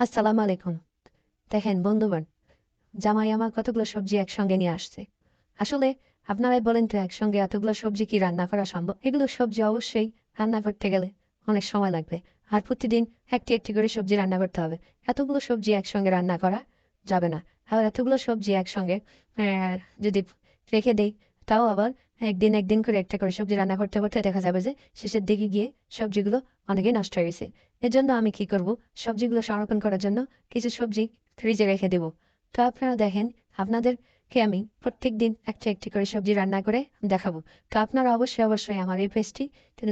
আসসালামু আলাইকুম। দেখেন বন্ধুগণ, জামাই আমার কতগুলো সবজি একসঙ্গে নিয়ে আসছে। আসলে আপনারাই বলেন তো একসঙ্গে এতগুলো সবজি কি রান্না করা সম্ভব? এগুলো সবজি অবশ্যই রান্না করতে গেলে অনেক সময় লাগবে। আর প্রতিদিন একটি একটি করে সবজি রান্না করতে হবে। এতগুলো সবজি একসঙ্গে রান্না করা যাবে না। আর এতগুলো সবজি একসঙ্গে যদি রেখে দেই তাও আবার একদিন একদিন করে একটা করে সবজি রান্না করতে করতে দেখা যাবে যে শেষের দিকে গিয়ে সবজিগুলো অনেকেই নষ্ট হয়ে গেছে। এর জন্য আমি কি করব? সবজিগুলো সংরক্ষণ করার জন্য কিছু সবজি ফ্রিজে রেখে দেব। তো আপনারা দেখেন আপনাদেরকে আমি প্রত্যেক দিন একটা একটি করে সবজি রান্না করে দেখাবো। তো আপনারা অবশ্যই অবশ্যই আমার এই পেজটি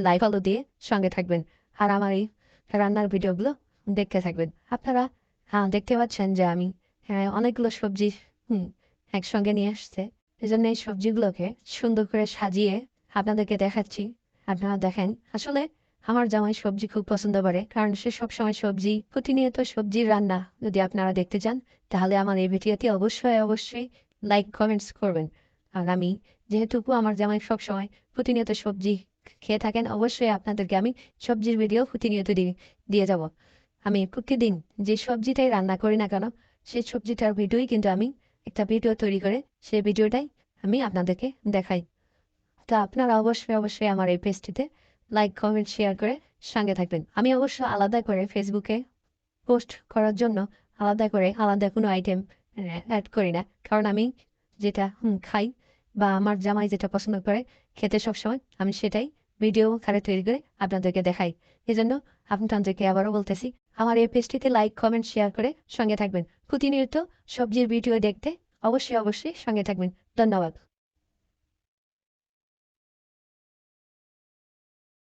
লাইভ আলো দিয়ে সঙ্গে থাকবেন আর আমার এই রান্নার ভিডিওগুলো দেখতে থাকবেন। আপনারা হ্যাঁ দেখতে পাচ্ছেন যে আমি হ্যাঁ, অনেকগুলো সবজি হুম একসঙ্গে নিয়ে আসছে। এজন্য এই সবজিগুলোকে সুন্দর করে সাজিয়ে আপনাদেরকে দেখাচ্ছি। আপনারা দেখেন, আসলে আমার জামাই সবজি খুব পছন্দ করে, কারণ সে সবসময় সবজি, প্রতিনিয়ত সবজির রান্না যদি আপনারা দেখতে চান, তাহলে আমার এই ভিডিওটি অবশ্যই অবশ্যই লাইক, কমেন্টস করবেন। আর আমি যেহেতু আমার জামাই সবসময় প্রতিনিয়ত সবজি খেয়ে থাকেন, অবশ্যই আপনাদেরকে আমি সবজির ভিডিও প্রতিনিয়ত দিয়ে দিয়ে যাব। আমি প্রতিদিন যে সবজিটাই রান্না করি না কেন, সেই সবজিটার ভিডিওই কিন্তু আমি একটা ভিডিও তৈরি করে সেই ভিডিওটাই আমি আপনাদেরকে দেখাই। তো আপনারা অবশ্যই অবশ্যই আমার এই পেজটিতে লাইক কমেন্ট শেয়ার করে সঙ্গে থাকবেন। আমি অবশ্য আলাদা করে ফেসবুকে পোস্ট করার জন্য আলাদা করে আলাদা কোনো আইটেম অ্যাড করি না। কারণ আমি যেটা খাই বা আমার জামাই যেটা পছন্দ করে খেতে সবসময় আমি সেটাই ভিডিও খারে তৈরি করে আপনাদেরকে দেখাই। এজন্য আপনাদেরকে আবারও বলতেছি, আমার এই পেজটিতে লাইক কমেন্ট শেয়ার করে সঙ্গে থাকবেন। প্রতিনিয়ত সবজির ভিডিও দেখতে অবশ্যই অবশ্যই সঙ্গে থাকবেন। ধন্যবাদ।